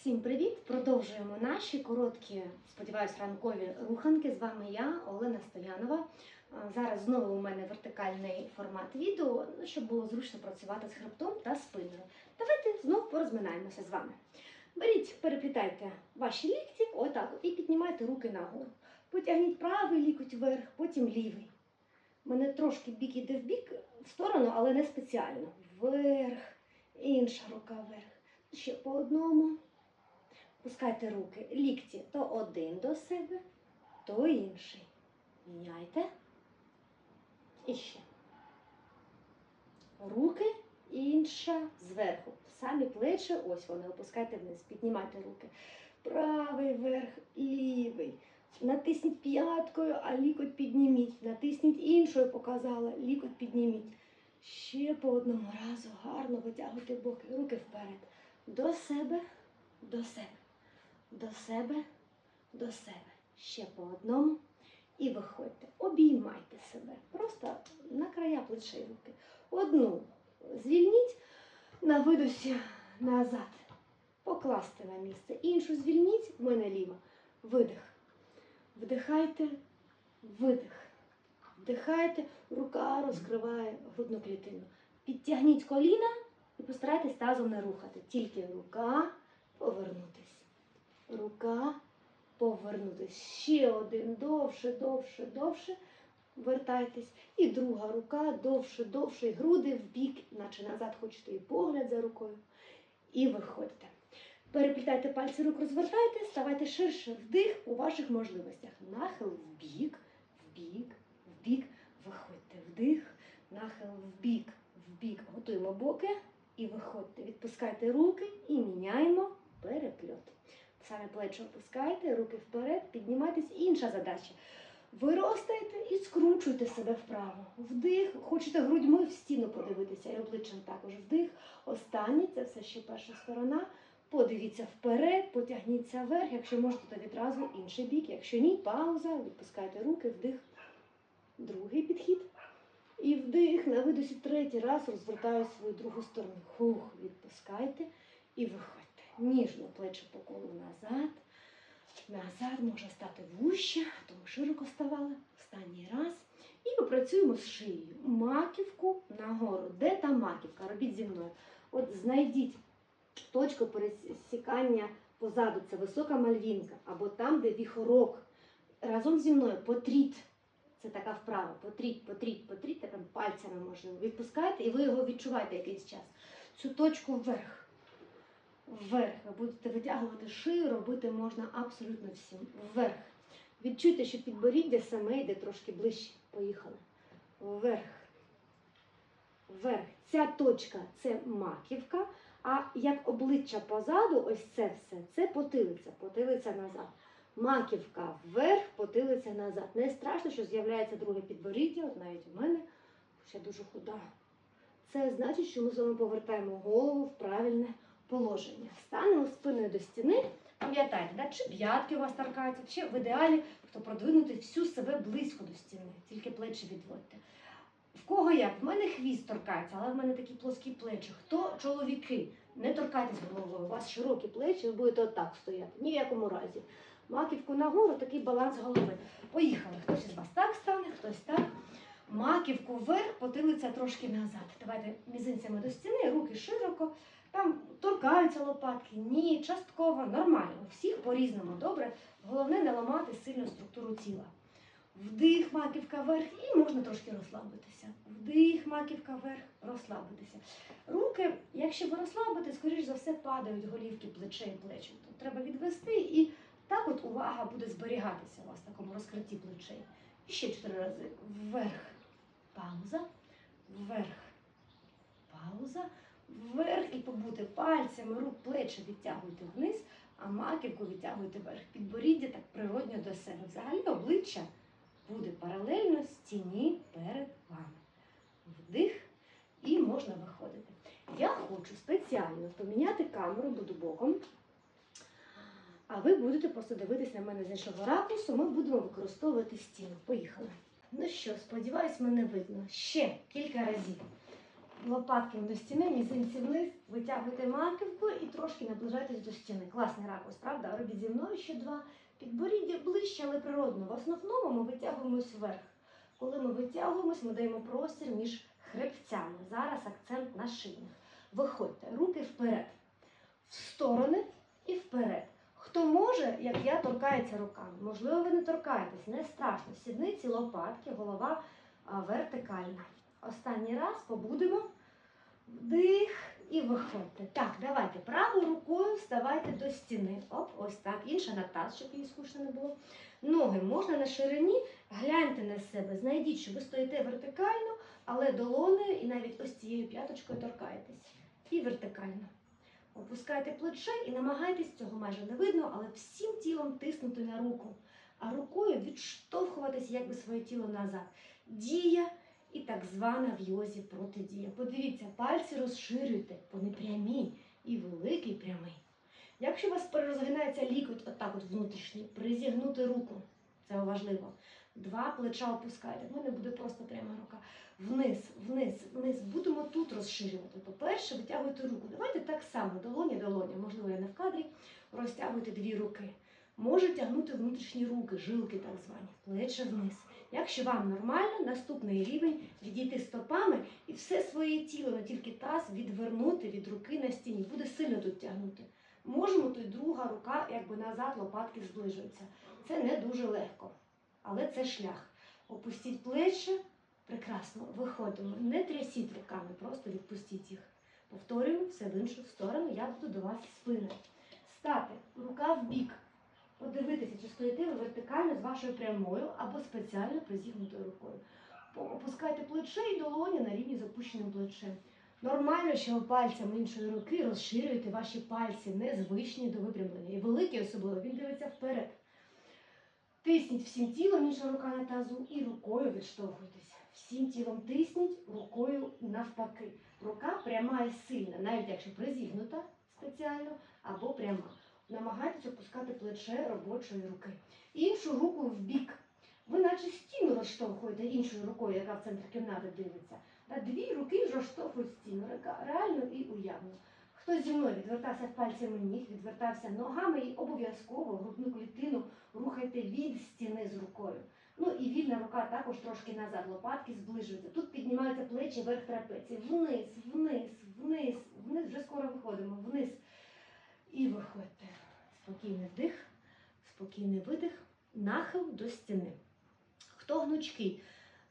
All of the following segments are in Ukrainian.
Всім привіт! Продовжуємо наші короткі, сподіваюсь, ранкові руханки. З вами я, Олена Стоянова. Зараз знову у мене вертикальний формат відео, ну, щоб було зручно працювати з хребтом та спиною. Давайте знов порозминаємося з вами. Беріть, переплітайте ваші лікті, отак, і піднімайте руки нагору. Потягніть правий лікоть вверх, потім лівий. У мене трошки бік іде в бік, в сторону, але не спеціально. Вверх, інша рука вверх. Ще по одному. Пускайте руки. Лікті то один до себе, то інший. Міняйте. І ще. Руки інша зверху. Самі плечі, ось вони, опускайте вниз, піднімайте руки. Правий вверх, лівий. Натисніть п'яткою, а лікоть підніміть. Натисніть іншою, показала, лікоть підніміть. Ще по одному разу гарно витягуйте боки, руки вперед. До себе, до себе, до себе, до себе. Ще по одному. І виходьте. Обіймайте себе. Просто на края плечей руки. Одну звільніть на видосі назад. Покласти на місце. Іншу звільніть, в мене ліва. Видих. Вдихайте, видих. Вдихайте, рука розкриває грудну клітину. Підтягніть коліна і постарайтесь тазом не рухати. Тільки рука повернутись. Рука повернутись. Ще один довше, довше, довше. Вертайтесь. І друга рука довше, довше, груди в бік, наче назад хочете і погляд за рукою. І виходьте. Переплітайте пальці рук, розвертайте, ставайте ширше вдих у ваших можливостях. Нахил в бік, в бік, в бік. Виходьте вдих, нахил в бік, в бік. Готуємо боки і виходьте. Відпускайте руки і міняємо перепльот. Саме плечі опускайте, руки вперед, піднімайтесь. Інша задача. Ви ростаєте і скручуйте себе вправо. Вдих, хочете грудьми в стіну подивитися і обличчям також вдих. Останній, це все ще перша сторона. Подивіться вперед, потягніться вверх. Якщо можете, то відразу інший бік. Якщо ні, пауза, відпускайте руки, вдих. Другий підхід. І вдих, на видосі третій раз розвертаю свою другу сторону. Хух, відпускайте і виходьте. Ніжно плечі по колу назад. Назад може стати вуще, тому широко ставали. Останній раз. І ми працюємо з шиєю. Маківку нагору. Де та маківка? Робіть зі мною. От знайдіть точку пересікання позаду. Це висока мальвінка. Або там, де віхорок. Разом зі мною потріть. Це така вправа. Потріть, потріть, потріть, так пальцями можливо. Відпускайте, і ви його відчуваєте якийсь час. Цю точку вверх. Вверх. Ви будете витягувати шию, робити можна абсолютно всім. Вверх. Відчуйте, що підборіддя саме йде трошки ближче. Поїхали. Вверх. Вверх. Ця точка це маківка, а як обличчя позаду, ось це все, це потилиця, потилиця назад. Маківка вверх, потилиця назад. Не страшно, що з'являється друге підборіддя, от навіть у мене, ще дуже худа. Це значить, що ми з вами повертаємо голову в правильне положення. Станемо спиною до стіни. Пам'ятайте, да, чи п'ятки у вас торкаються, чи в ідеалі, хто продвинути всю себе близько до стіни, тільки плечі відводьте. В кого як? В мене хвіст торкається, але в мене такі плоскі плечі. Хто чоловіки? Не торкайтесь головою. У вас широкі плечі, ви будете отак стояти. Ні в якому разі. Маківку нагору, такий баланс голови. Поїхали. Хтось із вас так стане, хтось так. Маківку вверх, потилиця трошки назад. Давайте мізинцями до стіни, руки широко. Там торкаються лопатки. Ні, частково, нормально. Всіх по-різному добре. Головне не ламати сильно структуру тіла. Вдих, маківка вверх, і можна трошки розслабитися. Вдих, маківка вверх, розслабитися. Руки, якщо ви розслабите, скоріш за все падають голівки плечей плечі. Тобто треба відвести і так от увага буде зберігатися у вас в такому розкритті плечей. І ще чотири рази. Вверх. Пауза. Вверх. Пауза. Вверх і побути пальцями, рук, плечі відтягуйте вниз, а маківку відтягуйте вверх. Підборіддя так природньо до себе. Взагалі обличчя буде паралельно стіні перед вами. Вдих і можна виходити. Я хочу спеціально поміняти камеру, буду боком. А ви будете просто дивитись на мене з іншого ракурсу. Ми будемо використовувати стіну. Поїхали. Ну що, сподіваюсь, мене видно. Ще кілька разів. Лопатками до стіни, мізинці вниз, витягуйте маківку і трошки наближайтесь до стіни. Класний ракурс, правда? Робіть зі мною ще два. Підборіддя ближче, але природно. В основному ми витягуємось вверх. Коли ми витягуємось, ми даємо простір між хребцями. Зараз акцент на шиї. Виходьте, руки вперед, в сторони і вперед. Хто може, як я, торкається руками. Можливо, ви не торкаєтесь, не страшно. Сідниці, лопатки, голова вертикальна. Останній раз побудемо. Вдих і виходьте. Так, давайте правою рукою вставайте до стіни. Оп, ось так. Інша на таз, щоб їй скучно не було. Ноги можна на ширині, гляньте на себе. Знайдіть, що ви стоїте вертикально, але долонею і навіть ось цією п'яточкою торкаєтесь. І вертикально. Опускайте плече і намагайтесь, цього майже не видно, але всім тілом тиснути на руку, а рукою відштовхуватись якби своє тіло назад. Дія і так звана в йозі протидія. Подивіться, пальці розширюйте, вони прямі і великий прямий. Якщо у вас перерозгинається лікоть, отак от внутрішній, призігнути руку. Це важливо. Два плеча опускайте. В мене буде просто пряма рука. Вниз, вниз, вниз. Будемо тут розширювати. По-перше, витягуйте руку. Давайте так само, долоня, долоня. Можливо, я не в кадрі. Розтягуйте дві руки. Може тягнути внутрішні руки, жилки так звані, плече вниз. Якщо вам нормально, наступний рівень відійти стопами і все своє тіло, не тільки таз, відвернути від руки на стіні. Буде сильно тут тягнути. Можемо, то й друга рука якби назад, лопатки зближуються. Це не дуже легко, але це шлях. Опустіть плечі, прекрасно, виходимо. Не трясіть руками, просто відпустіть їх. Повторюю, все в іншу сторону, я буду до вас спиною. Стати, рука в бік. Подивитися, чи стоїте ви вертикально з вашою прямою або спеціально призігнутою рукою. Опускайте плече і долоні на рівні з опущеним плечем. Нормально, що ви пальцями іншої руки розширюєте ваші пальці, незвичні до випрямлення. І великий особливо, він дивиться вперед. Тисніть всім тілом, інша рука на тазу, і рукою відштовхуйтесь. Всім тілом тисніть, рукою навпаки. Рука пряма і сильна, навіть якщо призігнута спеціально або пряма. Намагайтесь опускати плече робочої руки. Іншу руку в бік. Ви наче стіну розштовхуєте іншою рукою, яка в центр кімнати дивиться. Та дві руки розштовхують стіну, реально і уявно. Хто зі мною відвертався пальцями ніг, відвертався ногами і обов'язково грудну клітину рухайте від стіни з рукою. Ну і вільна рука також трошки назад, лопатки зближуються. Тут піднімаються плечі верх трапеції. Вниз, вниз, вниз, вниз, вже скоро виходимо, вниз. Спокійний вдих, спокійний видих, нахил до стіни. Хто гнучкий?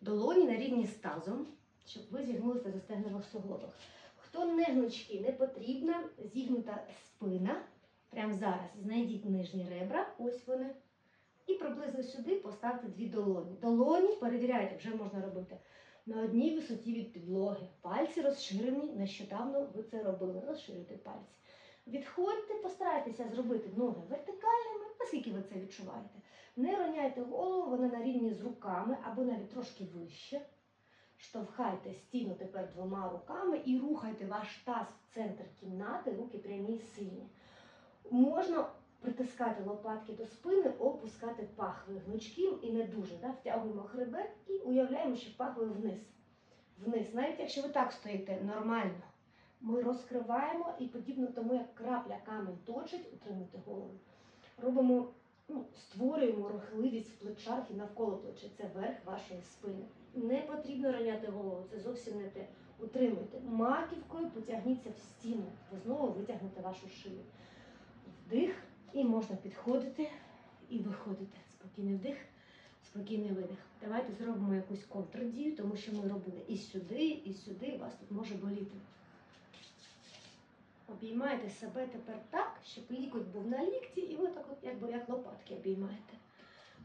Долоні на рівні з тазом, щоб ви зігнулися за стегнових суглобах. Хто не гнучкий, не потрібна зігнута спина. Прямо зараз знайдіть нижні ребра, ось вони. І приблизно сюди поставте дві долоні. Долоні, перевіряйте, вже можна робити на одній висоті від підлоги. Пальці розширені. Нещодавно ви це робили. Розширюйте пальці. Відходьте, постарайтеся зробити ноги вертикальними, наскільки ви це відчуваєте. Не роняйте голову, вона на рівні з руками або навіть трошки вище. Штовхайте стіну тепер двома руками і рухайте ваш таз в центр кімнати, руки прямі і сильні. Можна притискати лопатки до спини, опускати пахви гнучким і не дуже. Да? Втягуємо хребет і уявляємо, що пахви вниз. Вниз. Навіть якщо ви так стоїте нормально, ми розкриваємо і подібно тому, як крапля камінь точить, утримуйте голову. Робимо, ну, створюємо рухливість в плечах і навколо плечей. Це верх вашої спини. Не потрібно роняти голову, це зовсім не те. Утримуйте. Маківкою потягніться в стіну. Ви знову витягнете вашу шию. Вдих, і можна підходити і виходити. Спокійний вдих, спокійний видих. Давайте зробимо якусь контрдію, тому що ми робили і сюди, і сюди. Вас тут може боліти. Обіймайте себе тепер так, щоб лікоть був на лікті, і ви так от якби як лопатки обіймаєте.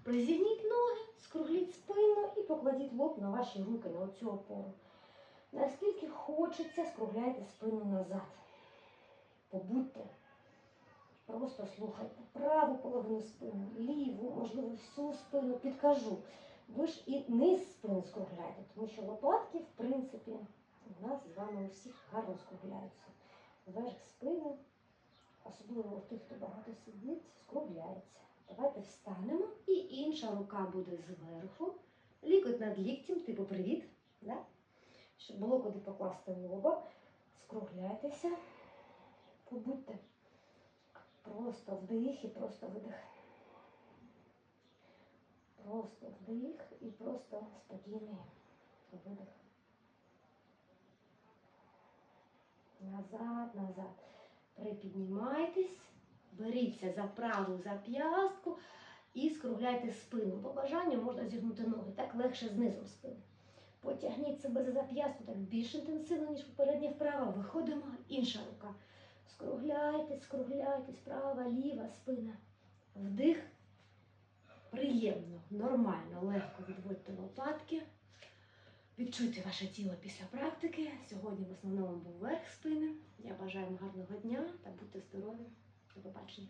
Призігніть ноги, скругліть спину і покладіть лоб на ваші руки, на оцю опору. Наскільки хочеться, скругляйте спину назад. Побудьте. Просто слухайте праву половину спини, ліву, можливо, всю спину підкажу. Ви ж і низ спини скругляєте, тому що лопатки, в принципі, у нас з вами у всіх гарно скругляються. Верх спини, особливо у тих, хто багато сидить, скругляється. Давайте встанемо, і інша рука буде зверху. Лікоть над ліктем, типу привіт. Да? щоб було куди покласти лоба. Скругляйтеся, побудьте. Просто вдих і просто видих. Просто вдих і просто спокійний видих. Назад, назад. Припіднімайтесь, беріться за праву зап'ястку і скругляйте спину. По бажанню можна зігнути ноги, так легше знизу спини. Потягніть себе за зап'ястку так більш інтенсивно, ніж попередня вправа. Виходимо, інша рука. Скругляйтесь, скругляйтесь, права, ліва, спина. Вдих. Приємно, нормально, легко відводьте лопатки. Відчуйте ваше тіло після практики. Сьогодні в основному був верх спини. Я бажаю вам гарного дня та будьте здорові. До побачення.